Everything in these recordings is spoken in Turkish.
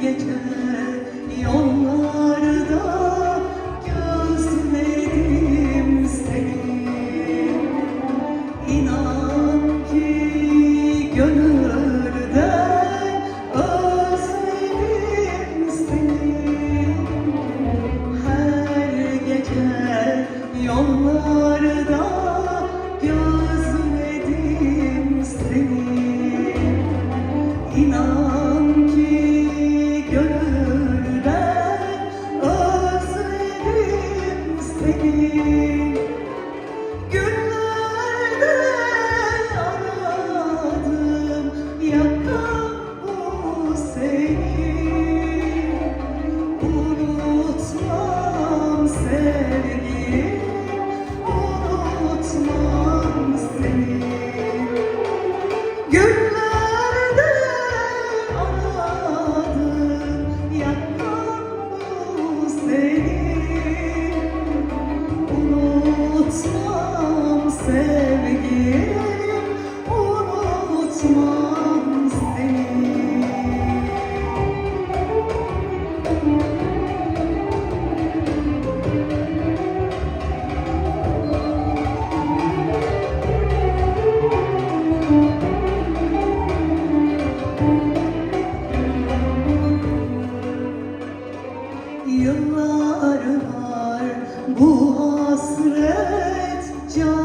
geçer. sevgilim unutmam seni. Yıllar var bu hasret can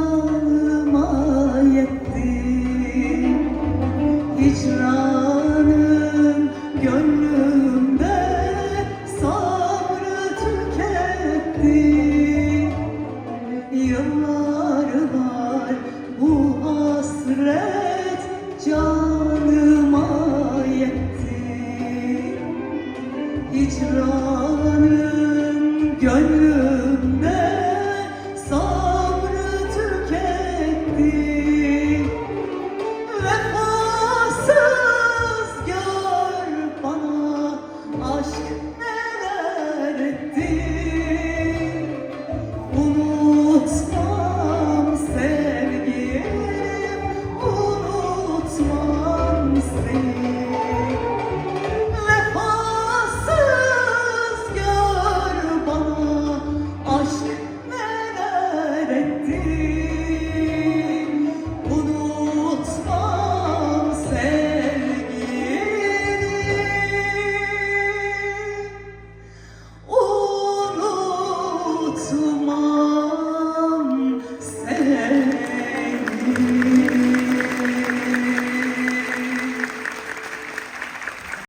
Gönlümde sabrı tüketti. Vefasız gör bana aşk